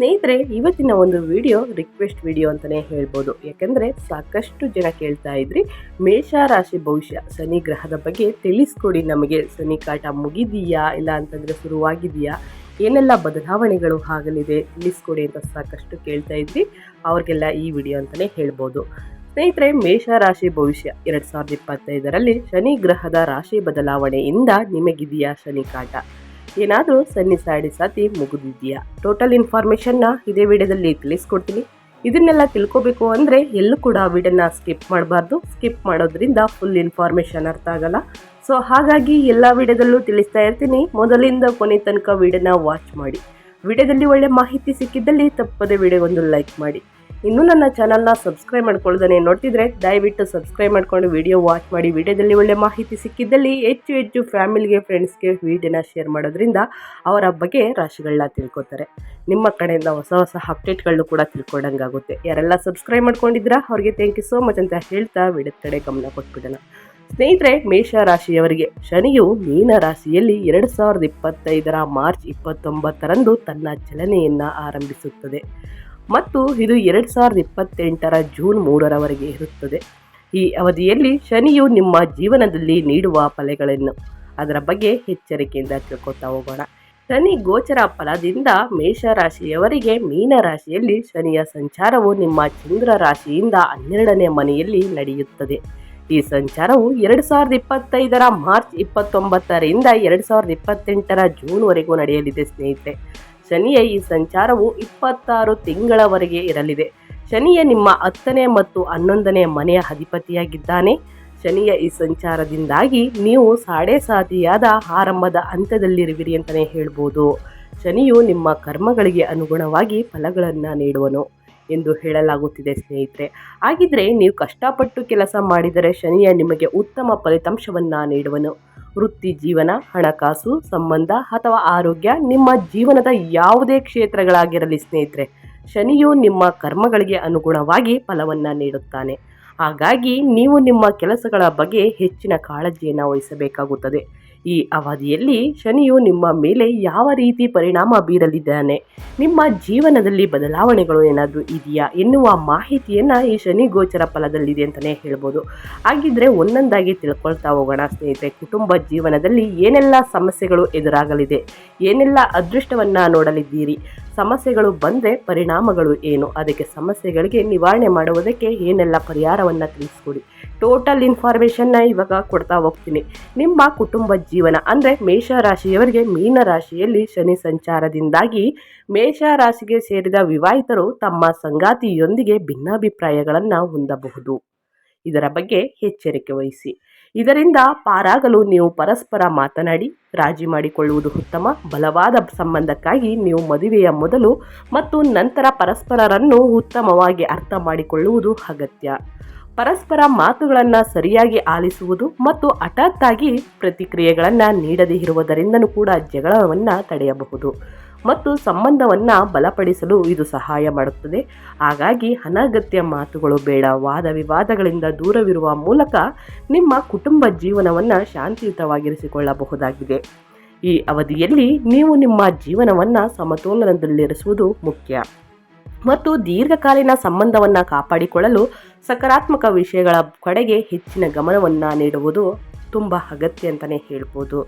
ಸ್ನೇಹಿತರೆ, ಇವತ್ತಿನ ಒಂದು ವಿಡಿಯೋ ರಿಕ್ವೆಸ್ಟ್ ವಿಡಿಯೋ ಅಂತಲೇ ಹೇಳ್ಬೋದು. ಯಾಕಂದರೆ ಸಾಕಷ್ಟು ಜನ ಕೇಳ್ತಾ ಇದ್ರಿ, ಮೇಷ ರಾಶಿ ಭವಿಷ್ಯ, ಶನಿ ಗ್ರಹದ ಬಗ್ಗೆ ತಿಳಿಸ್ಕೊಡಿ ನಮಗೆ. ಶನಿ ಕಾಟ ಮುಗಿದೀಯಾ, ಇಲ್ಲ ಅಂತಂದರೆ ಶುರುವಾಗಿದೆಯಾ, ಏನೆಲ್ಲ ಬದಲಾವಣೆಗಳು ಆಗಲಿದೆ, ತಿಳಿಸ್ಕೊಡಿ ಅಂತ ಸಾಕಷ್ಟು ಕೇಳ್ತಾ ಇದ್ರಿ. ಅವ್ರಿಗೆಲ್ಲ ಈ ವಿಡಿಯೋ ಅಂತಲೇ ಹೇಳ್ಬೋದು. ಸ್ನೇಹಿತರೆ, ಮೇಷ ರಾಶಿ ಭವಿಷ್ಯ, ಎರಡು ಸಾವಿರದ ಇಪ್ಪತ್ತೈದರಲ್ಲಿ ಶನಿ ಗ್ರಹದ ರಾಶಿ ಬದಲಾವಣೆಯಿಂದ ನಿಮಗಿದೆಯಾ ಶನಿ ಕಾಟ? ಏನಾದರೂ ಸನ್ನಿ ಸಾಡಿ ಸಾತಿ ಮುಗಿದಿದೆಯಾ? ಟೋಟಲ್ ಇನ್ಫಾರ್ಮೇಷನ್ನ ಇದೇ ವಿಡಿಯೋದಲ್ಲಿ ತಿಳಿಸ್ಕೊಡ್ತೀನಿ. ಇದನ್ನೆಲ್ಲ ತಿಳ್ಕೊಬೇಕು ಅಂದರೆ ಎಲ್ಲೂ ಕೂಡ ವಿಡಿಯೋನ ಸ್ಕಿಪ್ ಮಾಡಬಾರ್ದು. ಸ್ಕಿಪ್ ಮಾಡೋದ್ರಿಂದ ಫುಲ್ ಇನ್ಫಾರ್ಮೇಷನ್ ಅರ್ಥ ಆಗಲ್ಲ. ಸೊ ಹಾಗಾಗಿ ಎಲ್ಲ ವಿಡಿಯೋದಲ್ಲೂ ತಿಳಿಸ್ತಾ ಇರ್ತೀನಿ. ಮೊದಲಿಂದ ಕೊನೆ ತನಕ ವಿಡಿಯೋನ ವಾಚ್ ಮಾಡಿ. ವಿಡಿಯೋದಲ್ಲಿ ಒಳ್ಳೆ ಮಾಹಿತಿ ಸಿಕ್ಕಿದ್ದಲ್ಲಿ ತಪ್ಪದೆ ವಿಡಿಯೋಗೊಂದು ಲೈಕ್ ಮಾಡಿ. ಇನ್ನೂ ನನ್ನ ಚಾನಲ್ನ ಸಬ್ಸ್ಕ್ರೈಬ್ ಮಾಡ್ಕೊಳ್ದೇ ನೋಡ್ತಿದ್ರೆ ದಯವಿಟ್ಟು ಸಬ್ಸ್ಕ್ರೈಬ್ ಮಾಡ್ಕೊಂಡು ವಿಡಿಯೋ ವಾಚ್ ಮಾಡಿ. ವಿಡಿಯೋದಲ್ಲಿ ಒಳ್ಳೆ ಮಾಹಿತಿ ಸಿಕ್ಕಿದ್ದಲ್ಲಿ ಹೆಚ್ಚು ಹೆಚ್ಚು ಫ್ಯಾಮಿಲಿಗೆ, ಫ್ರೆಂಡ್ಸ್ಗೆ ವಿಡಿಯೋನ ಶೇರ್ ಮಾಡೋದ್ರಿಂದ ಅವರ ಬಗ್ಗೆ ರಾಶಿಗಳನ್ನ ತಿಳ್ಕೊತಾರೆ. ನಿಮ್ಮ ಕಡೆಯಿಂದ ಹೊಸ ಹೊಸ ಅಪ್ಡೇಟ್ಗಳನ್ನು ಕೂಡ ತಿಳ್ಕೊಂಡಂಗಾಗುತ್ತೆ ಯಾರೆಲ್ಲ ಸಬ್ಸ್ಕ್ರೈಬ್ ಮಾಡ್ಕೊಂಡಿದ್ದೀರಾ, ಅವ್ರಿಗೆ ಥ್ಯಾಂಕ್ ಯು ಸೋ ಮಚ್ ಅಂತ ಹೇಳ್ತಾ ವಿಡಿಯೋದ ಕಡೆ ಗಮನ ಕೊಟ್ಬಿಡೋಣ. ಸ್ನೇಹಿತರೆ, ಮೇಷ ರಾಶಿಯವರಿಗೆ ಶನಿಯು ಮೀನ ರಾಶಿಯಲ್ಲಿ ಎರಡು ಸಾವಿರದ ಇಪ್ಪತ್ತೈದರ ಮಾರ್ಚ್ ಇಪ್ಪತ್ತೊಂಬತ್ತರಂದು ತನ್ನ ಚಲನೆಯನ್ನು ಆರಂಭಿಸುತ್ತದೆ. ಮತ್ತು ಇದು ಎರಡು ಸಾವಿರದ ಇಪ್ಪತ್ತೆಂಟರ ಜೂನ್ ಮೂರರವರೆಗೆ ಇರುತ್ತದೆ. ಈ ಅವಧಿಯಲ್ಲಿ ಶನಿಯು ನಿಮ್ಮ ಜೀವನದಲ್ಲಿ ನೀಡುವ ಫಲಗಳನ್ನು ಅದರ ಬಗ್ಗೆ ಎಚ್ಚರಿಕೆಯಿಂದ ತಿಳ್ಕೊತಾ ಹೋಗೋಣ. ಶನಿ ಗೋಚರ ಫಲದಿಂದ ಮೇಷರಾಶಿಯವರಿಗೆ ಮೀನ ರಾಶಿಯಲ್ಲಿ ಶನಿಯ ಸಂಚಾರವು ನಿಮ್ಮ ಚಂದ್ರ ರಾಶಿಯಿಂದ ಹನ್ನೆರಡನೇ ಮನೆಯಲ್ಲಿ ನಡೆಯುತ್ತದೆ. ಈ ಸಂಚಾರವು ಎರಡು ಸಾವಿರದ ಇಪ್ಪತ್ತೈದರ ಮಾರ್ಚ್ ಇಪ್ಪತ್ತೊಂಬತ್ತರಿಂದ ಎರಡು ಸಾವಿರದ ಇಪ್ಪತ್ತೆಂಟರ ಜೂನ್ವರೆಗೂ ನಡೆಯಲಿದೆ ಸ್ನೇಹಿತರೆ. ಶನಿಯ ಈ ಸಂಚಾರವು ಇಪ್ಪತ್ತಾರು ತಿಂಗಳವರೆಗೆ ಇರಲಿದೆ. ಶನಿಯ ನಿಮ್ಮ ಹತ್ತನೇ ಮತ್ತು ಹನ್ನೊಂದನೇ ಮನೆಯ ಅಧಿಪತಿಯಾಗಿದ್ದಾನೆ. ಶನಿಯ ಈ ಸಂಚಾರದಿಂದಾಗಿ ನೀವು ಸಾಡೆ ಸಾತಿಯಾದ ಆರಂಭದ ಹಂತದಲ್ಲಿರುವಿರಿ ಅಂತಲೇ ಹೇಳ್ಬೋದು. ಶನಿಯು ನಿಮ್ಮ ಕರ್ಮಗಳಿಗೆ ಅನುಗುಣವಾಗಿ ಫಲಗಳನ್ನು ನೀಡುವನು ಎಂದು ಹೇಳಲಾಗುತ್ತಿದೆ ಸ್ನೇಹಿತರೆ. ಹಾಗಿದ್ರೆ ನೀವು ಕಷ್ಟಪಟ್ಟು ಕೆಲಸ ಮಾಡಿದರೆ ಶನಿಯ ನಿಮಗೆ ಉತ್ತಮ ಫಲಿತಾಂಶವನ್ನು ನೀಡುವನು. ವೃತ್ತಿ ಜೀವನ, ಹಣಕಾಸು ಸಂಬಂಧ ಅಥವಾ ಆರೋಗ್ಯ ನಿಮ್ಮ ಜೀವನದ ಯಾವುದೇ ಕ್ಷೇತ್ರಗಳಾಗಿರಲಿ ಸ್ನೇಹಿತರೆ. ಶನಿಯು ನಿಮ್ಮ ಕರ್ಮಗಳಿಗೆ ಅನುಗುಣವಾಗಿ ಫಲವನ್ನು ನೀಡುತ್ತಾನೆ. ಹಾಗಾಗಿ ನೀವು ನಿಮ್ಮ ಕೆಲಸಗಳ ಬಗ್ಗೆ ಹೆಚ್ಚಿನ ಕಾಳಜಿಯನ್ನು ವಹಿಸಬೇಕಾಗುತ್ತದೆ. ಈ ಅವಧಿಯಲ್ಲಿ ಶನಿಯು ನಿಮ್ಮ ಮೇಲೆ ಯಾವ ರೀತಿ ಪರಿಣಾಮ ಬೀರಲಿದ್ದಾನೆ? ನಿಮ್ಮ ಜೀವನದಲ್ಲಿ ಬದಲಾವಣೆಗಳು ಏನಾದರೂ ಇದೆಯಾ? ಎನ್ನುವ ಮಾಹಿತಿಯನ್ನು ಈ ಶನಿ ಗೋಚರ ಫಲದಲ್ಲಿದೆ ಅಂತಲೇ ಹೇಳ್ಬೋದು. ಹಾಗಿದ್ರೆ ಒಂದೊಂದಾಗಿ ತಿಳ್ಕೊಳ್ತಾ ಹೋಗೋಣ ಸ್ನೇಹಿತರೆ. ಕುಟುಂಬ ಜೀವನದಲ್ಲಿ ಏನೆಲ್ಲ ಸಮಸ್ಯೆಗಳು ಎದುರಾಗಲಿದೆ? ಏನೆಲ್ಲ ಅದೃಷ್ಟವನ್ನು ನೋಡಲಿದ್ದೀರಿ? ಸಮಸ್ಯೆಗಳು ಬಂದರೆ ಪರಿಣಾಮಗಳು ಏನು? ಅದಕ್ಕೆ ಸಮಸ್ಯೆಗಳಿಗೆ ನಿವಾರಣೆ ಮಾಡುವುದಕ್ಕೆ ಏನೆಲ್ಲ ಪರಿಹಾರವನ್ನು ತಿಳಿಸ್ಕೊಡಿ. ಟೋಟಲ್ ಇನ್ಫಾರ್ಮೇಷನ್ನ ಇವಾಗ ಕೊಡ್ತಾ ಹೋಗ್ತೀನಿ. ನಿಮ್ಮ ಕುಟುಂಬ ಜೀವನ ಅಂದರೆ ಮೇಷರಾಶಿಯವರಿಗೆ ಮೀನ ರಾಶಿಯಲ್ಲಿ ಶನಿ ಸಂಚಾರದಿಂದಾಗಿ ಮೇಷ ರಾಶಿಗೆ ಸೇರಿದ ವಿವಾಹಿತರು ತಮ್ಮ ಸಂಗಾತಿಯೊಂದಿಗೆ ಭಿನ್ನಾಭಿಪ್ರಾಯಗಳನ್ನು ಹೊಂದಬಹುದು. ಇದರ ಬಗ್ಗೆ ಎಚ್ಚರಿಕೆ ವಹಿಸಿ. ಇದರಿಂದ ಪಾರಾಗಲು ನೀವು ಪರಸ್ಪರ ಮಾತನಾಡಿ, ರಾಜಿ ಮಾಡಿಕೊಳ್ಳುವುದು ಉತ್ತಮ, ಬಲವಾದ ಸಂಬಂಧಕ್ಕಾಗಿ ನೀವು ಮದುವೆಯ ಮೊದಲು ಮತ್ತು ನಂತರ ಪರಸ್ಪರರನ್ನು ಉತ್ತಮವಾಗಿ ಅರ್ಥ ಮಾಡಿಕೊಳ್ಳುವುದು ಅಗತ್ಯ. ಪರಸ್ಪರ ಮಾತುಗಳನ್ನು ಸರಿಯಾಗಿ ಆಲಿಸುವುದು ಮತ್ತು ಹಠಾತ್ತಾಗಿ ಪ್ರತಿಕ್ರಿಯೆಗಳನ್ನು ನೀಡದೇ ಇರುವುದರಿಂದನೂ ಕೂಡ ಜಗಳವನ್ನು ತಡೆಯಬಹುದು ಮತ್ತು ಸಂಬಂಧವನ್ನು ಬಲಪಡಿಸಲು ಇದು ಸಹಾಯ ಮಾಡುತ್ತದೆ. ಹಾಗಾಗಿ ಅನಗತ್ಯ ಮಾತುಗಳು ಬೇಡ, ವಾದ ವಿವಾದಗಳಿಂದ ದೂರವಿರುವ ಮೂಲಕ ನಿಮ್ಮ ಕುಟುಂಬ ಜೀವನವನ್ನು ಶಾಂತಿಯುತವಾಗಿರಿಸಿಕೊಳ್ಳಬಹುದಾಗಿದೆ. ಈ ಅವಧಿಯಲ್ಲಿ ನೀವು ನಿಮ್ಮ ಜೀವನವನ್ನು ಸಮತೋಲನದಲ್ಲಿರಿಸುವುದು ಮುಖ್ಯ. ಮತ್ತು ದೀರ್ಘಕಾಲೀನ ಸಂಬಂಧವನ್ನು ಕಾಪಾಡಿಕೊಳ್ಳಲು ಸಕಾರಾತ್ಮಕ ವಿಷಯಗಳ ಕಡೆಗೆ ಹೆಚ್ಚಿನ ಗಮನವನ್ನು ನೀಡುವುದು ತುಂಬ ಅಗತ್ಯ ಅಂತಲೇ ಹೇಳ್ಬೋದು.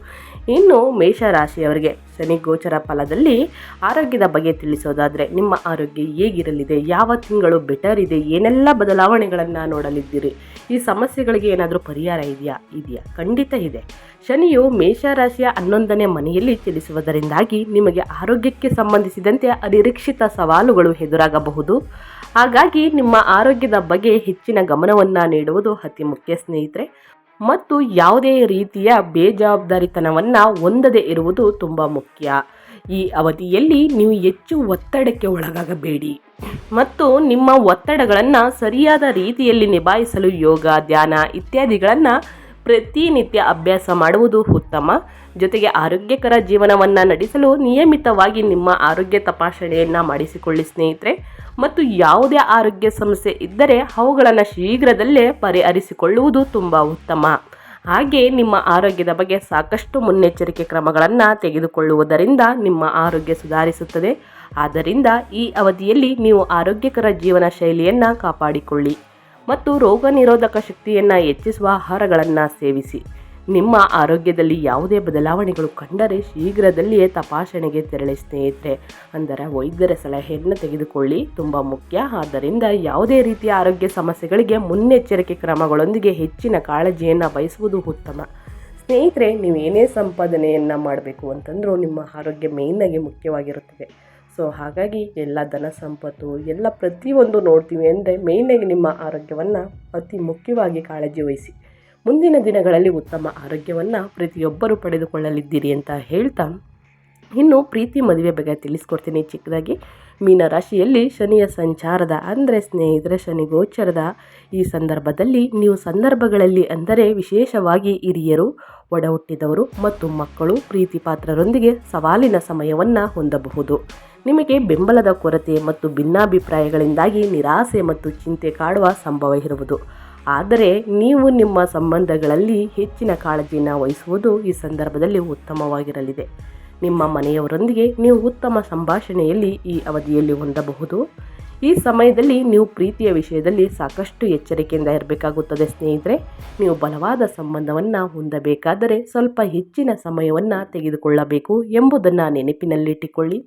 ಇನ್ನು ಮೇಷರಾಶಿಯವರಿಗೆ ಶನಿ ಗೋಚರ ಫಲದಲ್ಲಿ ಆರೋಗ್ಯದ ಬಗ್ಗೆ ತಿಳಿಸೋದಾದರೆ ನಿಮ್ಮ ಆರೋಗ್ಯ ಹೇಗಿರಲಿದೆ, ಯಾವ ತಿಂಗಳು ಬೆಟರ್ ಇದೆ, ಏನೆಲ್ಲ ಬದಲಾವಣೆಗಳನ್ನು ನೋಡಲಿದ್ದೀರಿ, ಈ ಸಮಸ್ಯೆಗಳಿಗೆ ಏನಾದರೂ ಪರಿಹಾರ ಇದೆಯಾ? ಇದೆಯಾ? ಖಂಡಿತ ಇದೆ. ಶನಿಯು ಮೇಷರಾಶಿಯ ಹನ್ನೊಂದನೇ ಮನೆಯಲ್ಲಿ ಚಲಿಸುವುದರಿಂದಾಗಿ ನಿಮಗೆ ಆರೋಗ್ಯಕ್ಕೆ ಸಂಬಂಧಿಸಿದಂತೆ ಅನಿರೀಕ್ಷಿತ ಸವಾಲುಗಳು ಎದುರಾಗಬಹುದು. ಹಾಗಾಗಿ ನಿಮ್ಮ ಆರೋಗ್ಯದ ಬಗ್ಗೆ ಹೆಚ್ಚಿನ ಗಮನವನ್ನು ನೀಡುವುದು ಅತಿ ಮುಖ್ಯ ಸ್ನೇಹಿತರೆ. ಮತ್ತು ಯಾವುದೇ ರೀತಿಯ ಬೇಜವಾಬ್ದಾರಿತನವನ್ನು ಹೊಂದದೇ ಇರುವುದು ತುಂಬ ಮುಖ್ಯ. ಈ ಅವಧಿಯಲ್ಲಿ ನೀವು ಹೆಚ್ಚು ಒತ್ತಡಕ್ಕೆ ಒಳಗಾಗಬೇಡಿ. ಮತ್ತು ನಿಮ್ಮ ಒತ್ತಡಗಳನ್ನು ಸರಿಯಾದ ರೀತಿಯಲ್ಲಿ ನಿಭಾಯಿಸಲು ಯೋಗ, ಧ್ಯಾನ ಇತ್ಯಾದಿಗಳನ್ನು ಪ್ರತಿನಿತ್ಯ ಅಭ್ಯಾಸ ಮಾಡುವುದು ಉತ್ತಮ. ಜೊತೆಗೆ ಆರೋಗ್ಯಕರ ಜೀವನವನ್ನು ನಡೆಸಲು ನಿಯಮಿತವಾಗಿ ನಿಮ್ಮ ಆರೋಗ್ಯ ತಪಾಸಣೆಯನ್ನು ಮಾಡಿಸಿಕೊಳ್ಳಿ ಸ್ನೇಹಿತರೆ. ಮತ್ತು ಯಾವುದೇ ಆರೋಗ್ಯ ಸಮಸ್ಯೆ ಇದ್ದರೆ ಅವುಗಳನ್ನು ಶೀಘ್ರದಲ್ಲೇ ಪರಿಹರಿಸಿಕೊಳ್ಳುವುದು ತುಂಬ ಉತ್ತಮ. ಹಾಗೆ ನಿಮ್ಮ ಆರೋಗ್ಯದ ಬಗ್ಗೆ ಸಾಕಷ್ಟು ಮುನ್ನೆಚ್ಚರಿಕೆ ಕ್ರಮಗಳನ್ನು ತೆಗೆದುಕೊಳ್ಳುವುದರಿಂದ ನಿಮ್ಮ ಆರೋಗ್ಯ ಸುಧಾರಿಸುತ್ತದೆ. ಆದ್ದರಿಂದ ಈ ಅವಧಿಯಲ್ಲಿ ನೀವು ಆರೋಗ್ಯಕರ ಜೀವನ ಶೈಲಿಯನ್ನು ಕಾಪಾಡಿಕೊಳ್ಳಿ. ಮತ್ತು ರೋಗ ನಿರೋಧಕ ಶಕ್ತಿಯನ್ನು ಹೆಚ್ಚಿಸುವ ಆಹಾರಗಳನ್ನು ಸೇವಿಸಿ. ನಿಮ್ಮ ಆರೋಗ್ಯದಲ್ಲಿ ಯಾವುದೇ ಬದಲಾವಣೆಗಳು ಕಂಡರೆ ಶೀಘ್ರದಲ್ಲಿಯೇ ತಪಾಸಣೆಗೆ ತೆರಳಿ ಸ್ನೇಹಿತರೆ. ಅಂದರೆ ವೈದ್ಯರ ಸಲಹೆಯನ್ನು ತೆಗೆದುಕೊಳ್ಳಿ. ತುಂಬ ಮುಖ್ಯ. ಆದ್ದರಿಂದ ಯಾವುದೇ ರೀತಿಯ ಆರೋಗ್ಯ ಸಮಸ್ಯೆಗಳಿಗೆ ಮುನ್ನೆಚ್ಚರಿಕೆ ಕ್ರಮಗಳೊಂದಿಗೆ ಹೆಚ್ಚಿನ ಕಾಳಜಿಯನ್ನು ವಹಿಸುವುದು ಉತ್ತಮ. ಸ್ನೇಹಿತರೆ ನೀವು ಏನೇ ಸಂಪಾದನೆಯನ್ನು ಮಾಡಬೇಕು ಅಂತಂದರೂ ನಿಮ್ಮ ಆರೋಗ್ಯ ಮೇಯ್ನಾಗಿ ಮುಖ್ಯವಾಗಿರುತ್ತದೆ. ಸೊ ಹಾಗಾಗಿ ಎಲ್ಲ ಧನ ಸಂಪತ್ತು ಎಲ್ಲ ಪ್ರತಿಯೊಂದು ನೋಡ್ತೀವಿ ಅಂದರೆ ಮೇಯ್ನಾಗಿ ನಿಮ್ಮ ಆರೋಗ್ಯವನ್ನು ಅತಿ ಮುಖ್ಯವಾಗಿ ಕಾಳಜಿ ವಹಿಸಿ. ಮುಂದಿನ ದಿನಗಳಲ್ಲಿ ಉತ್ತಮ ಆರೋಗ್ಯವನ್ನು ಪ್ರತಿಯೊಬ್ಬರು ಪಡೆದುಕೊಳ್ಳಲಿದ್ದೀರಿ ಅಂತ ಹೇಳ್ತಾ ಇನ್ನು ಪ್ರೀತಿ ಮದುವೆ ಬಗ್ಗೆ ತಿಳಿಸ್ಕೊಡ್ತೀನಿ ಚಿಕ್ಕದಾಗಿ. ಮೀನರಾಶಿಯಲ್ಲಿ ಶನಿಯ ಸಂಚಾರದ ಅಂದರೆ ಸ್ನೇಹಿತರ ಶನಿ ಗೋಚರದ ಈ ಸಂದರ್ಭದಲ್ಲಿ ನೀವು ಸಂದರ್ಭಗಳಲ್ಲಿ ಅಂದರೆ ವಿಶೇಷವಾಗಿ ಹಿರಿಯರು ಒಡ ಹುಟ್ಟಿದವರು ಮತ್ತು ಮಕ್ಕಳು ಪ್ರೀತಿ ಪಾತ್ರರೊಂದಿಗೆ ಸವಾಲಿನ ಸಮಯವನ್ನು ಹೊಂದಬಹುದು. ನಿಮಗೆ ಬೆಂಬಲದ ಕೊರತೆ ಮತ್ತು ಭಿನ್ನಾಭಿಪ್ರಾಯಗಳಿಂದಾಗಿ ನಿರಾಸೆ ಮತ್ತು ಚಿಂತೆ ಕಾಡುವ ಸಂಭವ ಇರುವುದು. ಆದರೆ ನೀವು ನಿಮ್ಮ ಸಂಬಂಧಗಳಲ್ಲಿ ಹೆಚ್ಚಿನ ಕಾಳಜಿಯನ್ನು ವಹಿಸುವುದು ಈ ಸಂದರ್ಭದಲ್ಲಿ ಉತ್ತಮವಾಗಿರಲಿದೆ. ನಿಮ್ಮ ಮನೆಯವರೊಂದಿಗೆ ನೀವು ಉತ್ತಮ ಸಂಭಾಷಣೆಯಲ್ಲಿ ಈ ಅವಧಿಯಲ್ಲಿ ಹೊಂದಬಹುದು. ಈ ಸಮಯದಲ್ಲಿ ನೀವು ಪ್ರೀತಿಯ ವಿಷಯದಲ್ಲಿ ಸಾಕಷ್ಟು ಎಚ್ಚರಿಕೆಯಿಂದ ಇರಬೇಕಾಗುತ್ತದೆ, ಸ್ನೇಹಿತರೆ. ನೀವು ಬಲವಾದ ಸಂಬಂಧವನ್ನು ಹೊಂದಬೇಕಾದರೆ ಸ್ವಲ್ಪ ಹೆಚ್ಚಿನ ಸಮಯವನ್ನು ತೆಗೆದುಕೊಳ್ಳಬೇಕು ಎಂಬುದನ್ನು ನೆನಪಿನಲ್ಲಿಟ್ಟುಕೊಳ್ಳಿ.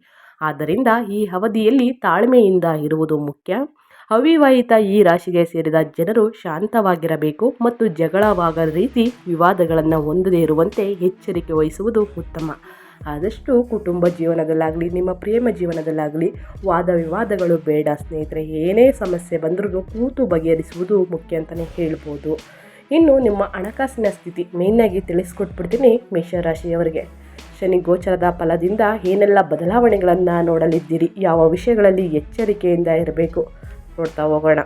ಆದ್ದರಿಂದ ಈ ಅವಧಿಯಲ್ಲಿ ತಾಳ್ಮೆಯಿಂದ ಇರುವುದು ಮುಖ್ಯ. ಅವಿವಾಹಿತ ಈ ರಾಶಿಗೆ ಸೇರಿದ ಜನರು ಶಾಂತವಾಗಿರಬೇಕು ಮತ್ತು ಜಗಳವಾಗದ ರೀತಿ ವಿವಾದಗಳನ್ನು ಹೊಂದದೇ ಇರುವಂತೆ ಎಚ್ಚರಿಕೆ ವಹಿಸುವುದು ಉತ್ತಮ. ಆದಷ್ಟು ಕುಟುಂಬ ಜೀವನದಲ್ಲಾಗಲಿ, ನಿಮ್ಮ ಪ್ರೇಮ ಜೀವನದಲ್ಲಾಗಲಿ, ವಾದ ವಿವಾದಗಳು ಬೇಡ ಸ್ನೇಹಿತರೆ. ಏನೇ ಸಮಸ್ಯೆ ಬಂದರೂ ಕೂತು ಬಗೆಹರಿಸುವುದು ಮುಖ್ಯ ಅಂತಲೇ ಹೇಳ್ಬೋದು. ಇನ್ನು ನಿಮ್ಮ ಹಣಕಾಸಿನ ಸ್ಥಿತಿ ಮೇಯ್ನಾಗಿ ತಿಳಿಸ್ಕೊಟ್ಬಿಡ್ತೀನಿ ಮೇಷರಾಶಿಯವರಿಗೆ. ಶನಿ ಗೋಚರದ ಫಲದಿಂದ ಏನೆಲ್ಲ ಬದಲಾವಣೆಗಳನ್ನು ನೋಡಲಿದ್ದೀರಿ? ಯಾವ ವಿಷಯಗಳಲ್ಲಿ ಎಚ್ಚರಿಕೆಯಿಂದ ಇರಬೇಕು? ನೋಡ್ತಾ ಹೋಗೋಣ.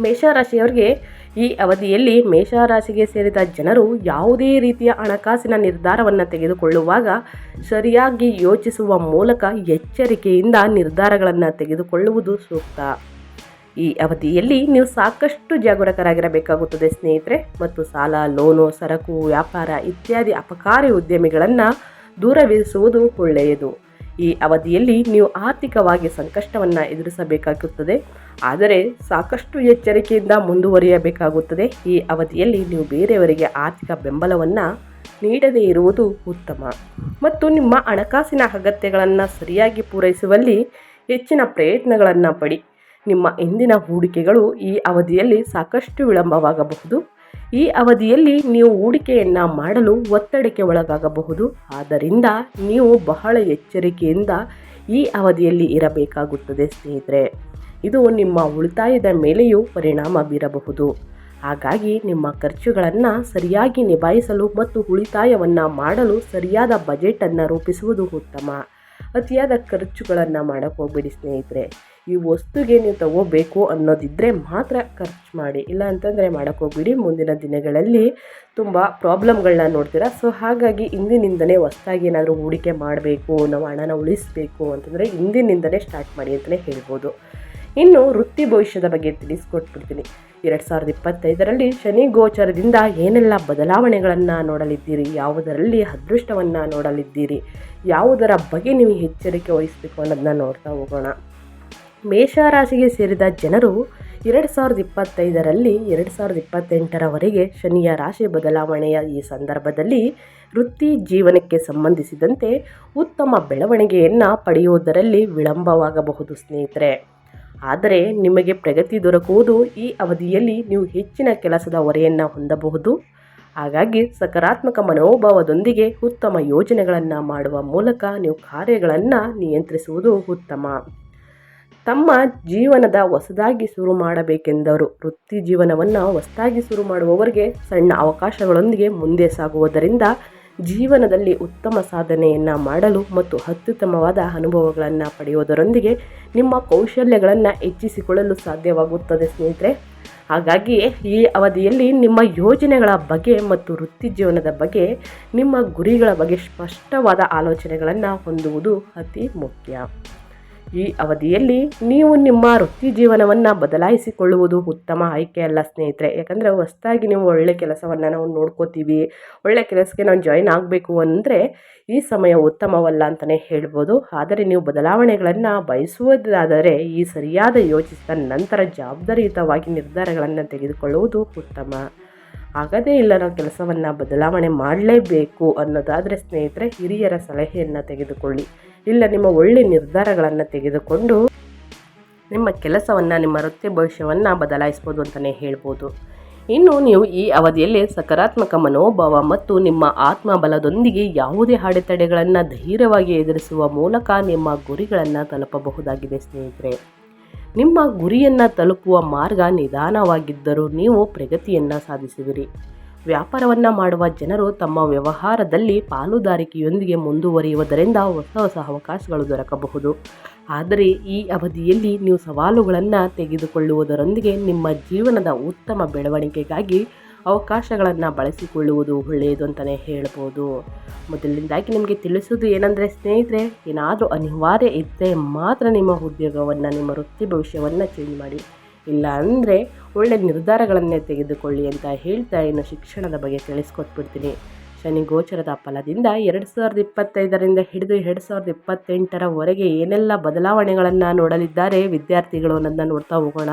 ಮೇಷರಾಶಿಯವರಿಗೆ ಈ ಅವಧಿಯಲ್ಲಿ ಮೇಷರಾಶಿಗೆ ಸೇರಿದ ಜನರು ಯಾವುದೇ ರೀತಿಯ ಹಣಕಾಸಿನ ನಿರ್ಧಾರವನ್ನು ತೆಗೆದುಕೊಳ್ಳುವಾಗ ಸರಿಯಾಗಿ ಯೋಚಿಸುವ ಮೂಲಕ ಎಚ್ಚರಿಕೆಯಿಂದ ನಿರ್ಧಾರಗಳನ್ನು ತೆಗೆದುಕೊಳ್ಳುವುದು ಸೂಕ್ತ. ಈ ಅವಧಿಯಲ್ಲಿ ನೀವು ಸಾಕಷ್ಟು ಜಾಗರೂಕರಾಗಿರಬೇಕಾಗುತ್ತದೆ ಸ್ನೇಹಿತರೆ. ಮತ್ತು ಸಾಲ, ಲೋನು, ಸರಕು, ವ್ಯಾಪಾರ ಇತ್ಯಾದಿ ಅಪಕಾರಿ ಉದ್ಯಮಿಗಳನ್ನು ದೂರವಿರಿಸುವುದು ಒಳ್ಳೆಯದು. ಈ ಅವಧಿಯಲ್ಲಿ ನೀವು ಆರ್ಥಿಕವಾಗಿ ಸಂಕಷ್ಟವನ್ನು ಎದುರಿಸಬೇಕಾಗುತ್ತದೆ. ಆದರೆ ಸಾಕಷ್ಟು ಎಚ್ಚರಿಕೆಯಿಂದ ಮುಂದುವರಿಯಬೇಕಾಗುತ್ತದೆ. ಈ ಅವಧಿಯಲ್ಲಿ ನೀವು ಬೇರೆಯವರಿಗೆ ಆರ್ಥಿಕ ಬೆಂಬಲವನ್ನು ನೀಡದೇ ಇರುವುದು ಉತ್ತಮ. ಮತ್ತು ನಿಮ್ಮ ಹಣಕಾಸಿನ ಅಗತ್ಯಗಳನ್ನು ಸರಿಯಾಗಿ ಪೂರೈಸುವಲ್ಲಿ ಹೆಚ್ಚಿನ ಪ್ರಯತ್ನಗಳನ್ನು ಪಡಿ. ನಿಮ್ಮ ಇಂದಿನ ಹೂಡಿಕೆಗಳು ಈ ಅವಧಿಯಲ್ಲಿ ಸಾಕಷ್ಟು ವಿಳಂಬವಾಗಬಹುದು. ಈ ಅವಧಿಯಲ್ಲಿ ನೀವು ಹೂಡಿಕೆಯನ್ನು ಮಾಡಲು ಒತ್ತಡಕ್ಕೆ ಒಳಗಾಗಬಹುದು. ಆದ್ದರಿಂದ ನೀವು ಬಹಳ ಎಚ್ಚರಿಕೆಯಿಂದ ಈ ಅವಧಿಯಲ್ಲಿ ಇರಬೇಕಾಗುತ್ತದೆ ಸ್ನೇಹಿತರೆ. ಇದು ನಿಮ್ಮ ಉಳಿತಾಯದ ಮೇಲೆಯೂ ಪರಿಣಾಮ ಬೀರಬಹುದು. ಹಾಗಾಗಿ ನಿಮ್ಮ ಖರ್ಚುಗಳನ್ನು ಸರಿಯಾಗಿ ನಿಭಾಯಿಸಲು ಮತ್ತು ಉಳಿತಾಯವನ್ನು ಮಾಡಲು ಸರಿಯಾದ ಬಜೆಟನ್ನು ರೂಪಿಸುವುದು ಉತ್ತಮ. ಅತಿಯಾದ ಖರ್ಚುಗಳನ್ನು ಮಾಡೋಕ್ಕೆ ಹೋಗ್ಬೇಡಿ ಸ್ನೇಹಿತರೆ. ಈ ವಸ್ತುಗೆ ನೀವು ತಗೋಬೇಕು ಅನ್ನೋದಿದ್ದರೆ ಮಾತ್ರ ಖರ್ಚು ಮಾಡಿ. ಇಲ್ಲ ಅಂತಂದರೆ ಮಾಡೋಕ್ಕೋಗ್ಬಿಡಿ ಮುಂದಿನ ದಿನಗಳಲ್ಲಿ ತುಂಬ ಪ್ರಾಬ್ಲಮ್ಗಳನ್ನ ನೋಡ್ತೀರಾ? ಸೊ, ಹಾಗಾಗಿ ಇಂದಿನಿಂದಲೇ ಹೊಸ್ದಾಗಿ ಏನಾದರೂ ಹೂಡಿಕೆ ಮಾಡಬೇಕು, ನಾವು ಹಣನ ಉಳಿಸಬೇಕು ಅಂತಂದರೆ ಇಂದಿನಿಂದಲೇ ಸ್ಟಾರ್ಟ್ ಮಾಡಿ ಅಂತಲೇ ಹೇಳ್ಬೋದು. ಇನ್ನು ವೃತ್ತಿ ಭವಿಷ್ಯದ ಬಗ್ಗೆ ತಿಳಿಸ್ಕೊಟ್ಬಿಡ್ತೀನಿ. ಎರಡು ಸಾವಿರದ ಇಪ್ಪತ್ತೈದರಲ್ಲಿ ಶನಿ ಗೋಚರದಿಂದ ಏನೆಲ್ಲ ಬದಲಾವಣೆಗಳನ್ನು ನೋಡಲಿದ್ದೀರಿ? ಯಾವುದರಲ್ಲಿ ಅದೃಷ್ಟವನ್ನು ನೋಡಲಿದ್ದೀರಿ? ಯಾವುದರ ಬಗ್ಗೆ ನೀವು ಎಚ್ಚರಿಕೆ ವಹಿಸಬೇಕು ಅನ್ನೋದನ್ನ ನೋಡ್ತಾ ಹೋಗೋಣ. ಮೇಷರಾಶಿಗೆ ಸೇರಿದ ಜನರು ಎರಡು ಸಾವಿರದ ಇಪ್ಪತ್ತೈದರಲ್ಲಿ ಎರಡು ಸಾವಿರದ ಇಪ್ಪತ್ತೆಂಟರವರೆಗೆ ಶನಿಯ ರಾಶಿ ಬದಲಾವಣೆಯ ಈ ಸಂದರ್ಭದಲ್ಲಿ ವೃತ್ತಿ ಜೀವನಕ್ಕೆ ಸಂಬಂಧಿಸಿದಂತೆ ಉತ್ತಮ ಬೆಳವಣಿಗೆಯನ್ನು ಪಡೆಯುವುದರಲ್ಲಿ ವಿಳಂಬವಾಗಬಹುದು ಸ್ನೇಹಿತರೆ. ಆದರೆ ನಿಮಗೆ ಪ್ರಗತಿ ದೊರಕುವುದು ಈ ಅವಧಿಯಲ್ಲಿ ನೀವು ಹೆಚ್ಚಿನ ಕೆಲಸದ ಹೊರೆಯನ್ನು ಹೊಂದಬಹುದು. ಹಾಗಾಗಿ ಸಕಾರಾತ್ಮಕ ಮನೋಭಾವದೊಂದಿಗೆ ಉತ್ತಮ ಯೋಜನೆಗಳನ್ನು ಮಾಡುವ ಮೂಲಕ ನೀವು ಕಾರ್ಯಗಳನ್ನು ನಿಯಂತ್ರಿಸುವುದು ಉತ್ತಮ. ತಮ್ಮ ಜೀವನದ ಹೊಸದಾಗಿ ಶುರು ಮಾಡಬೇಕೆಂದವರು ವೃತ್ತಿ ಜೀವನವನ್ನು ಹೊಸದಾಗಿ ಶುರು ಮಾಡುವವರಿಗೆ ಸಣ್ಣ ಅವಕಾಶಗಳೊಂದಿಗೆ ಮುಂದೆ ಸಾಗುವುದರಿಂದ ಜೀವನದಲ್ಲಿ ಉತ್ತಮ ಸಾಧನೆಯನ್ನು ಮಾಡಲು ಮತ್ತು ಅತ್ಯುತ್ತಮವಾದ ಅನುಭವಗಳನ್ನು ಪಡೆಯುವುದರೊಂದಿಗೆ ನಿಮ್ಮ ಕೌಶಲ್ಯಗಳನ್ನು ಹೆಚ್ಚಿಸಿಕೊಳ್ಳಲು ಸಾಧ್ಯವಾಗುತ್ತದೆ ಸ್ನೇಹಿತರೆ. ಹಾಗಾಗಿ ಈ ಅವಧಿಯಲ್ಲಿ ನಿಮ್ಮ ಯೋಜನೆಗಳ ಬಗ್ಗೆ ಮತ್ತು ವೃತ್ತಿ ಜೀವನದ ಬಗ್ಗೆ, ನಿಮ್ಮ ಗುರಿಗಳ ಬಗ್ಗೆ ಸ್ಪಷ್ಟವಾದ ಆಲೋಚನೆಗಳನ್ನು ಹೊಂದುವುದು ಅತಿ ಮುಖ್ಯ. ಈ ಅವಧಿಯಲ್ಲಿ ನೀವು ನಿಮ್ಮ ವೃತ್ತಿ ಜೀವನವನ್ನು ಬದಲಾಯಿಸಿಕೊಳ್ಳುವುದು ಉತ್ತಮ ಆಯ್ಕೆ ಅಲ್ಲ ಸ್ನೇಹಿತರೆ. ಯಾಕಂದರೆ ಹೊಸ್ದಾಗಿ ನೀವು ಒಳ್ಳೆ ಕೆಲಸವನ್ನು ನಾವು ನೋಡ್ಕೋತೀವಿ, ಒಳ್ಳೆ ಕೆಲಸಕ್ಕೆ ನಾವು ಜಾಯಿನ್ ಆಗಬೇಕು ಅಂದರೆ ಈ ಸಮಯ ಉತ್ತಮವಲ್ಲ ಅಂತಲೇ ಹೇಳ್ಬೋದು. ಆದರೆ ನೀವು ಬದಲಾವಣೆಗಳನ್ನು ಬಯಸುವುದಾದರೆ ಈ ಸರಿಯಾದ ಯೋಚಿಸಿದ ನಂತರ ಜವಾಬ್ದಾರಿಯುತವಾಗಿ ನಿರ್ಧಾರಗಳನ್ನು ತೆಗೆದುಕೊಳ್ಳುವುದು ಉತ್ತಮ. ಆಗದೇ ಇಲ್ಲ ನಾವು ಕೆಲಸವನ್ನು ಬದಲಾವಣೆ ಮಾಡಲೇಬೇಕು ಅನ್ನೋದಾದರೆ ಸ್ನೇಹಿತರೆ, ಹಿರಿಯರ ಸಲಹೆಯನ್ನು ತೆಗೆದುಕೊಳ್ಳಿ. ಇಲ್ಲ ನಿಮ್ಮ ಒಳ್ಳೆಯ ನಿರ್ಧಾರಗಳನ್ನು ತೆಗೆದುಕೊಂಡು ನಿಮ್ಮ ಕೆಲಸವನ್ನು, ನಿಮ್ಮ ವೃತ್ತಿ ಭವಿಷ್ಯವನ್ನು ಬದಲಾಯಿಸ್ಬೋದು ಅಂತಲೇ ಹೇಳ್ಬೋದು. ಇನ್ನು ನೀವು ಈ ಅವಧಿಯಲ್ಲಿ ಸಕಾರಾತ್ಮಕ ಮನೋಭಾವ ಮತ್ತು ನಿಮ್ಮ ಆತ್ಮಬಲದೊಂದಿಗೆ ಯಾವುದೇ ಅಡೆತಡೆಗಳನ್ನು ಧೈರ್ಯವಾಗಿ ಎದುರಿಸುವ ಮೂಲಕ ನಿಮ್ಮ ಗುರಿಗಳನ್ನು ತಲುಪಬಹುದಾಗಿದೆ, ಸ್ನೇಹಿತರೆ. ನಿಮ್ಮ ಗುರಿಯನ್ನು ತಲುಪುವ ಮಾರ್ಗ ನಿಧಾನವಾಗಿದ್ದರೂ ನೀವು ಪ್ರಗತಿಯನ್ನು ಸಾಧಿಸುವಿರಿ. ವ್ಯಾಪಾರವನ್ನು ಮಾಡುವ ಜನರು ತಮ್ಮ ವ್ಯವಹಾರದಲ್ಲಿ ಪಾಲುದಾರಿಕೆಯೊಂದಿಗೆ ಮುಂದುವರಿಯುವುದರಿಂದ ಹೊಸ ಹೊಸ ಅವಕಾಶಗಳು ದೊರಕಬಹುದು. ಆದರೆ ಈ ಅವಧಿಯಲ್ಲಿ ನೀವು ಸವಾಲುಗಳನ್ನು ತೆಗೆದುಕೊಳ್ಳುವುದರೊಂದಿಗೆ ನಿಮ್ಮ ಜೀವನದ ಉತ್ತಮ ಬೆಳವಣಿಗೆಗಾಗಿ ಅವಕಾಶಗಳನ್ನು ಬಳಸಿಕೊಳ್ಳುವುದು ಒಳ್ಳೆಯದು ಅಂತಲೇ ಹೇಳ್ಬೋದು. ಮೊದಲಿಂದಾಗಿ ನಿಮಗೆ ತಿಳಿಸೋದು ಏನಂದರೆ, ಸ್ನೇಹಿತರೆ, ಏನಾದರೂ ಅನಿವಾರ್ಯ ಇದ್ದರೆ ಮಾತ್ರ ನಿಮ್ಮ ಉದ್ಯೋಗವನ್ನು, ನಿಮ್ಮ ವೃತ್ತಿ ಭವಿಷ್ಯವನ್ನು ಚೇಂಜ್ ಮಾಡಿ. ಇಲ್ಲ ಅಂದರೆ ಒಳ್ಳೆಯ ನಿರ್ಧಾರಗಳನ್ನೇ ತೆಗೆದುಕೊಳ್ಳಿ ಅಂತ ಹೇಳ್ತಾ ಇನ್ನು ಶಿಕ್ಷಣದ ಬಗ್ಗೆ ತಿಳಿಸ್ಕೊಟ್ಬಿಡ್ತೀನಿ. ಶನಿ ಗೋಚರದ ಫಲದಿಂದ ಎರಡು ಸಾವಿರದ ಇಪ್ಪತ್ತೈದರಿಂದ ಹಿಡಿದು ಎರಡು ಸಾವಿರದ ಇಪ್ಪತ್ತೆಂಟರವರೆಗೆ ಏನೆಲ್ಲ ಬದಲಾವಣೆಗಳನ್ನು ನೋಡಲಿದ್ದಾರೆ ವಿದ್ಯಾರ್ಥಿಗಳು ಅನ್ನೋದನ್ನ ನೋಡ್ತಾ ಹೋಗೋಣ.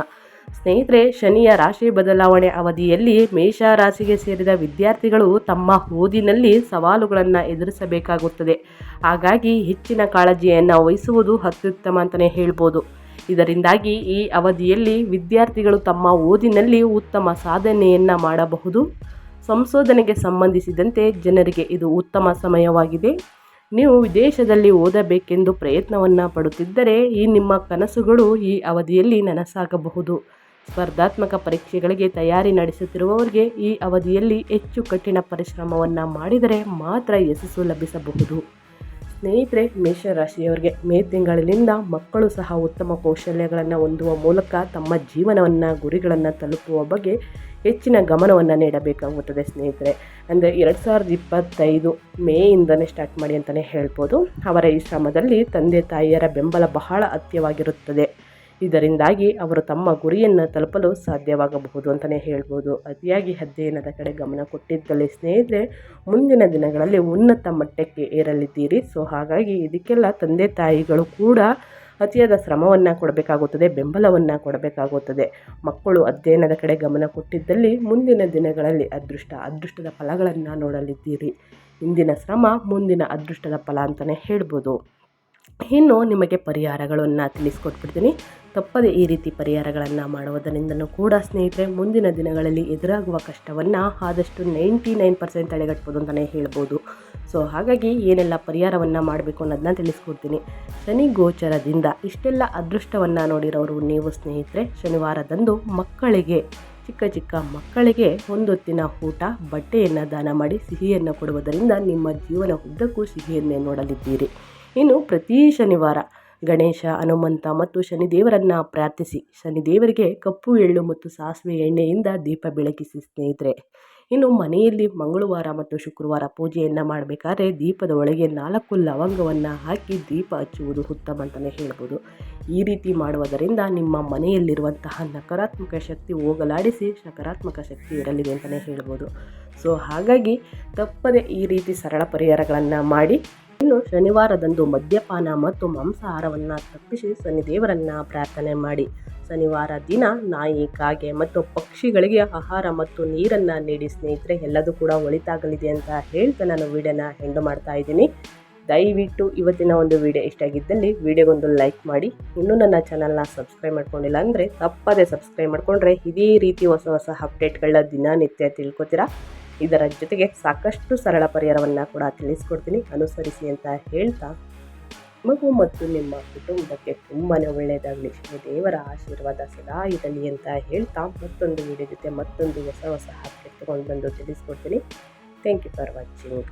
ಸ್ನೇಹಿತರೆ, ಶನಿಯ ರಾಶಿ ಬದಲಾವಣೆ ಅವಧಿಯಲ್ಲಿ ಮೇಷ ರಾಶಿಗೆ ಸೇರಿದ ವಿದ್ಯಾರ್ಥಿಗಳು ತಮ್ಮ ಓದಿನಲ್ಲಿ ಸವಾಲುಗಳನ್ನು ಎದುರಿಸಬೇಕಾಗುತ್ತದೆ. ಹಾಗಾಗಿ ಹೆಚ್ಚಿನ ಕಾಳಜಿಯನ್ನು ವಹಿಸುವುದು ಅತ್ಯುತ್ತಮ ಅಂತಲೇ ಹೇಳ್ಬೋದು. ಇದರಿಂದಾಗಿ ಈ ಅವಧಿಯಲ್ಲಿ ವಿದ್ಯಾರ್ಥಿಗಳು ತಮ್ಮ ಓದಿನಲ್ಲಿ ಉತ್ತಮ ಸಾಧನೆಯನ್ನು ಮಾಡಬಹುದು. ಸಂಶೋಧನೆಗೆ ಸಂಬಂಧಿಸಿದಂತೆ ಜನರಿಗೆ ಇದು ಉತ್ತಮ ಸಮಯವಾಗಿದೆ. ನೀವು ವಿದೇಶದಲ್ಲಿ ಓದಬೇಕೆಂದು ಪ್ರಯತ್ನವನ್ನು ಪಡುತ್ತಿದ್ದರೆ ಈ ನಿಮ್ಮ ಕನಸುಗಳು ಈ ಅವಧಿಯಲ್ಲಿ ನನಸಾಗಬಹುದು. ಸ್ಪರ್ಧಾತ್ಮಕ ಪರೀಕ್ಷೆಗಳಿಗೆ ತಯಾರಿ ನಡೆಸುತ್ತಿರುವವರಿಗೆ ಈ ಅವಧಿಯಲ್ಲಿ ಹೆಚ್ಚು ಕಠಿಣ ಪರಿಶ್ರಮವನ್ನು ಮಾಡಿದರೆ ಮಾತ್ರ ಯಶಸ್ಸು ಲಭಿಸಬಹುದು. ಸ್ನೇಹಿತರೆ, ಮೇಷರಾಶಿಯವರಿಗೆ ಮೇ ತಿಂಗಳಿನಿಂದ ಮಕ್ಕಳು ಸಹ ಉತ್ತಮ ಕೌಶಲ್ಯಗಳನ್ನು ಹೊಂದುವ ಮೂಲಕ ತಮ್ಮ ಜೀವನವನ್ನು, ಗುರಿಗಳನ್ನು ತಲುಪುವ ಬಗ್ಗೆ ಹೆಚ್ಚಿನ ಗಮನವನ್ನು ನೀಡಬೇಕಾಗುತ್ತದೆ ಸ್ನೇಹಿತರೆ. ಅಂದರೆ ಎರಡು ಸಾವಿರದ ಇಪ್ಪತ್ತೈದು ಮೇಯಿಂದನೇ ಸ್ಟಾರ್ಟ್ ಮಾಡಿ ಅಂತಲೇ ಹೇಳ್ಬೋದು. ಅವರ ಈ ಶ್ರಮದಲ್ಲಿ ತಂದೆ ತಾಯಿಯರ ಬೆಂಬಲ ಬಹಳ ಅತ್ಯವಾಗಿರುತ್ತದೆ ಇದರಿಂದಾಗಿ ಅವರು ತಮ್ಮ ಗುರಿಯನ್ನು ತಲುಪಲು ಸಾಧ್ಯವಾಗಬಹುದು ಅಂತಲೇ ಹೇಳ್ಬೋದು. ಅತಿಯಾಗಿ ಅಧ್ಯಯನದ ಕಡೆ ಗಮನ ಕೊಟ್ಟಿದ್ದಲ್ಲಿ ಸ್ನೇಹಿತರೆ, ಮುಂದಿನ ದಿನಗಳಲ್ಲಿ ಉನ್ನತ ಮಟ್ಟಕ್ಕೆ ಏರಲಿದ್ದೀರಿ. ಸೊ, ಹಾಗಾಗಿ ಇದಕ್ಕೆಲ್ಲ ತಂದೆ ತಾಯಿಗಳು ಕೂಡ ಅತಿಯಾದ ಶ್ರಮವನ್ನು ಕೊಡಬೇಕಾಗುತ್ತದೆ, ಬೆಂಬಲವನ್ನು ಕೊಡಬೇಕಾಗುತ್ತದೆ. ಮಕ್ಕಳು ಅಧ್ಯಯನದ ಕಡೆ ಗಮನ ಕೊಟ್ಟಿದ್ದಲ್ಲಿ ಮುಂದಿನ ದಿನಗಳಲ್ಲಿ ಅದೃಷ್ಟ, ಅದೃಷ್ಟದ ಫಲಗಳನ್ನು ನೋಡಲಿದ್ದೀರಿ. ಇಂದಿನ ಶ್ರಮ ಮುಂದಿನ ಅದೃಷ್ಟದ ಫಲ ಅಂತಲೇ ಹೇಳ್ಬೋದು. ಇನ್ನು ನಿಮಗೆ ಪರಿಹಾರಗಳನ್ನು ತಿಳಿಸ್ಕೊಟ್ಬಿಡ್ತೀನಿ. ತಪ್ಪದೆ ಈ ರೀತಿ ಪರಿಹಾರಗಳನ್ನು ಮಾಡುವುದರಿಂದಲೂ ಕೂಡ ಸ್ನೇಹಿತರೆ, ಮುಂದಿನ ದಿನಗಳಲ್ಲಿ ಎದುರಾಗುವ ಕಷ್ಟವನ್ನು ಆದಷ್ಟು ನೈಂಟಿ ನೈನ್ ಪರ್ಸೆಂಟ್ ತಡೆಗಟ್ಬೋದು ಅಂತಲೇ ಹೇಳ್ಬೋದು. ಸೊ, ಹಾಗಾಗಿ ಏನೆಲ್ಲ ಪರಿಹಾರವನ್ನು ಮಾಡಬೇಕು ಅನ್ನೋದನ್ನ ತಿಳಿಸ್ಕೊಡ್ತೀನಿ. ಶನಿ ಗೋಚರದಿಂದ ಇಷ್ಟೆಲ್ಲ ಅದೃಷ್ಟವನ್ನು ನೋಡಿರೋರು ನೀವು ಸ್ನೇಹಿತರೆ, ಶನಿವಾರದಂದು ಮಕ್ಕಳಿಗೆ, ಚಿಕ್ಕ ಚಿಕ್ಕ ಮಕ್ಕಳಿಗೆ ಒಂದೊತ್ತಿನ ಊಟ, ಬಟ್ಟೆಯನ್ನು ದಾನ ಮಾಡಿ ಸಿಹಿಯನ್ನು ಕೊಡುವುದರಿಂದ ನಿಮ್ಮ ಜೀವನ ಉದ್ದಕ್ಕೂ ಸಿಹಿಯನ್ನೇ ನೋಡಲಿದ್ದೀರಿ. ಇನ್ನು ಪ್ರತಿ ಶನಿವಾರ ಗಣೇಶ, ಹನುಮಂತ ಮತ್ತು ಶನಿದೇವರನ್ನು ಪ್ರಾರ್ಥಿಸಿ. ಶನಿದೇವರಿಗೆ ಕಪ್ಪು ಎಳ್ಳು ಮತ್ತು ಸಾಸಿವೆ ಎಣ್ಣೆಯಿಂದ ದೀಪ ಬೆಳಗಿಸಿ ಸ್ನೇಹಿತರೆ. ಇನ್ನು ಮನೆಯಲ್ಲಿ ಮಂಗಳವಾರ ಮತ್ತು ಶುಕ್ರವಾರ ಪೂಜೆಯನ್ನು ಮಾಡಬೇಕಾದ್ರೆ ದೀಪದ ಒಳಗೆ ನಾಲ್ಕು ಲವಂಗವನ್ನು ಹಾಕಿ ದೀಪ ಹಚ್ಚುವುದು ಉತ್ತಮ ಅಂತಲೇ ಹೇಳ್ಬೋದು. ಈ ರೀತಿ ಮಾಡುವುದರಿಂದ ನಿಮ್ಮ ಮನೆಯಲ್ಲಿರುವಂತಹ ನಕಾರಾತ್ಮಕ ಶಕ್ತಿ ಹೋಗಲಾಡಿಸಿ ಸಕಾರಾತ್ಮಕ ಶಕ್ತಿ ಇರಲಿದೆ ಅಂತಲೇ ಹೇಳ್ಬೋದು. ಸೊ ಹಾಗಾಗಿ ತಪ್ಪದೆ ಈ ರೀತಿ ಸರಳ ಪರಿಹಾರಗಳನ್ನು ಮಾಡಿ ಇನ್ನು ಶನಿವಾರದಂದು ಮದ್ಯಪಾನ ಮತ್ತು ಮಾಂಸಾಹಾರವನ್ನು ತಪ್ಪಿಸಿ ಶನಿದೇವರನ್ನು ಪ್ರಾರ್ಥನೆ ಮಾಡಿ. ಶನಿವಾರ ದಿನ ನಾಯಿ, ಕಾಗೆ ಮತ್ತು ಪಕ್ಷಿಗಳಿಗೆ ಆಹಾರ ಮತ್ತು ನೀರನ್ನು ನೀಡಿ ಸ್ನೇಹಿತರೆ, ಎಲ್ಲದೂ ಕೂಡ ಒಳಿತಾಗಲಿದೆ ಅಂತ ಹೇಳ್ತಾ ನಾನು ವೀಡಿಯೋನ ಹೆಂಡು ಮಾಡ್ತಾ ಇದ್ದೀನಿ. ದಯವಿಟ್ಟು ಇವತ್ತಿನ ಒಂದು ವಿಡಿಯೋ ಇಷ್ಟ ಆಗಿದ್ದಲ್ಲಿ ವಿಡಿಯೋಗೊಂದು ಲೈಕ್ ಮಾಡಿ. ಇನ್ನೂ ನನ್ನ ಚಾನಲ್ನ ಸಬ್ಸ್ಕ್ರೈಬ್ ಮಾಡ್ಕೊಂಡಿಲ್ಲ ಅಂದರೆ ತಪ್ಪದೇ ಸಬ್ಸ್ಕ್ರೈಬ್ ಮಾಡಿಕೊಂಡ್ರೆ ಇದೇ ರೀತಿ ಹೊಸ ಹೊಸ ಅಪ್ಡೇಟ್ಗಳನ್ನ ದಿನನಿತ್ಯ ತಿಳ್ಕೊತೀರಾ? ಇದರ ಜೊತೆಗೆ ಸಾಕಷ್ಟು ಸರಳ ಪರಿಹಾರವನ್ನು ಕೂಡ ತಿಳಿಸ್ಕೊಡ್ತೀನಿ. ಅನುಸರಿಸಿ ಅಂತ ಹೇಳ್ತಾ ಮಗು ಮತ್ತು ನಿಮ್ಮ ಕುಟುಂಬಕ್ಕೆ ತುಂಬಾ ಒಳ್ಳೆಯದಾಗಲಿ. ದೇವರ ಆಶೀರ್ವಾದ ಸದಾ ಇರಲಿ ಅಂತ ಹೇಳ್ತಾ ಮತ್ತೊಂದು ವಿಡಿಯೋ ಜೊತೆ ಮತ್ತೊಂದು ಹೊಸ ಹೊಸ ಹಾಕಿ ತಗೊಂಡು ಬಂದು ತಿಳಿಸ್ಕೊಡ್ತೀನಿ. Thank you for watching